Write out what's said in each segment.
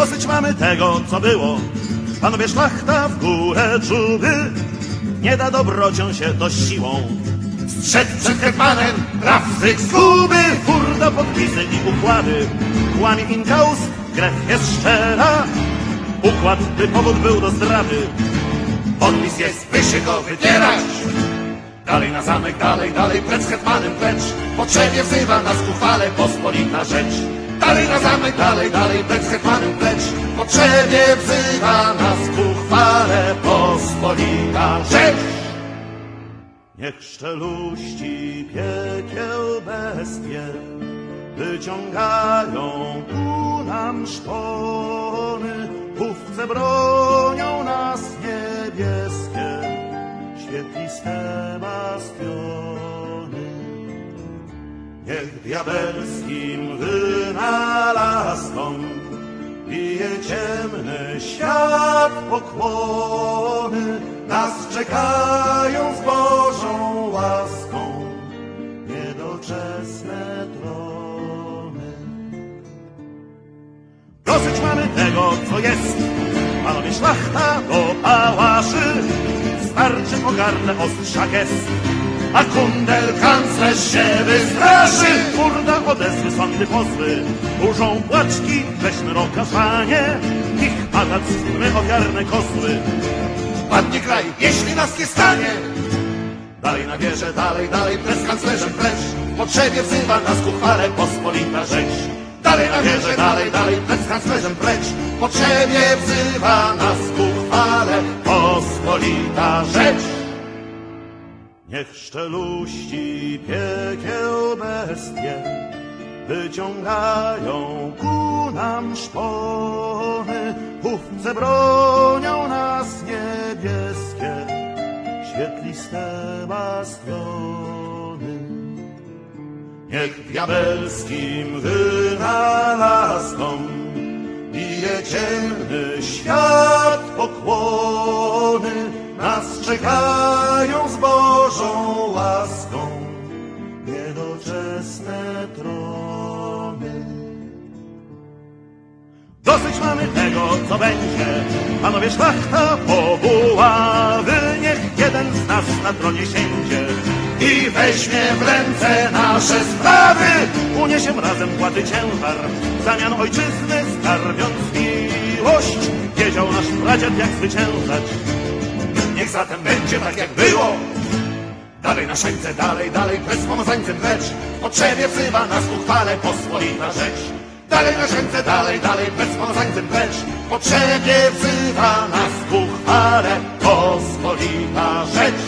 Dosyć mamy tego, co było. Panowie szlachta w górę czuby. Nie da dobrocią się to siłą. Strzec przed hetmanem, rafzyk zguby, furda podpisy i układy. Kłamie inkaus, krew jest szczera. Układ, by powód był do zdrady. Podpis jest, by go wydzierać. Dalej na zamek, dalej, dalej, precz z hetmanem, precz. Potrzebie wzywa nas ku chwale pospolita rzecz. Dalej na zamek, dalej, dalej, precz z hetmanem, precz. Potrzebie wzywa nas ku chwale pospolita rzecz. Niech szczeluści piekieł bestie wyciągają ku nam szpony,ówce bronią nas niebieskie, świetliste Niech diabelskim wynalazkom bije ciemny świat pokłony, nas czekają z Bożą łaską niedoczesne trony. Dosyć mamy tego, co jest, panowie szlachta do pałaszy, starczy pogardę ostrza gest. A kundel kanclerz się wystraszy. Furda odezwy sądy pozwy Burzą płaczki, weźmy roka panie. Ich padać my ofiarne kozły Padnie kraj, jeśli nas nie stanie. Dalej na wieżę, dalej, dalej, precz z kanclerzem, precz W potrzebie wzywa nas ku chwale pospolita rzecz. Dalej na wieżę, dalej, dalej, precz z kanclerzem, precz potrzebie wzywa nas ku chwale pospolita rzecz Niech szczeluści piekieł bestie wyciągają ku nam szpony,ówce bronią nas niebieskie, świetliste bastiony. Niech diabelskim wynalazkom czekają z Bożą łaską niedoczesne trony. Dosyć mamy tego, co będzie. Panowie szlachta pobuławy, niech jeden z nas na tronie siędzie i weźmie w ręce nasze sprawy. Uniesiem razem płaty ciężar, zamian ojczyzny skarbiąc miłość. Wiedział nasz pradziad, jak zwyciężać. Niech zatem będzie tak, jak było. Dalej na szańce, dalej, dalej, bez pomozańcem lecz. Potrzebie wzywa nas ku chwale pospolita rzecz. Dalej na szańce, dalej, dalej, bez pomozańcem lecz. Potrzebie wzywa nas ku chwale pospolita rzecz.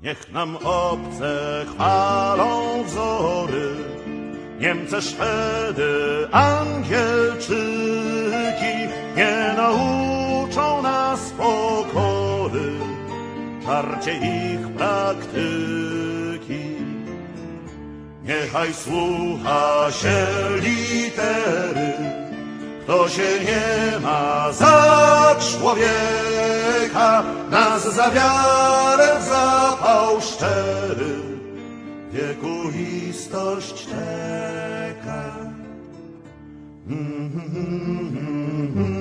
Niech nam obce chwalą wzory. Niemcy, Szwedy, Angielczyki Czarcie ich praktyki. Niechaj słucha się litery. Kto się nie ma za człowieka Nas za wiarę w zapał szczery. Wiekuistość czeka. Wiekuistość czeka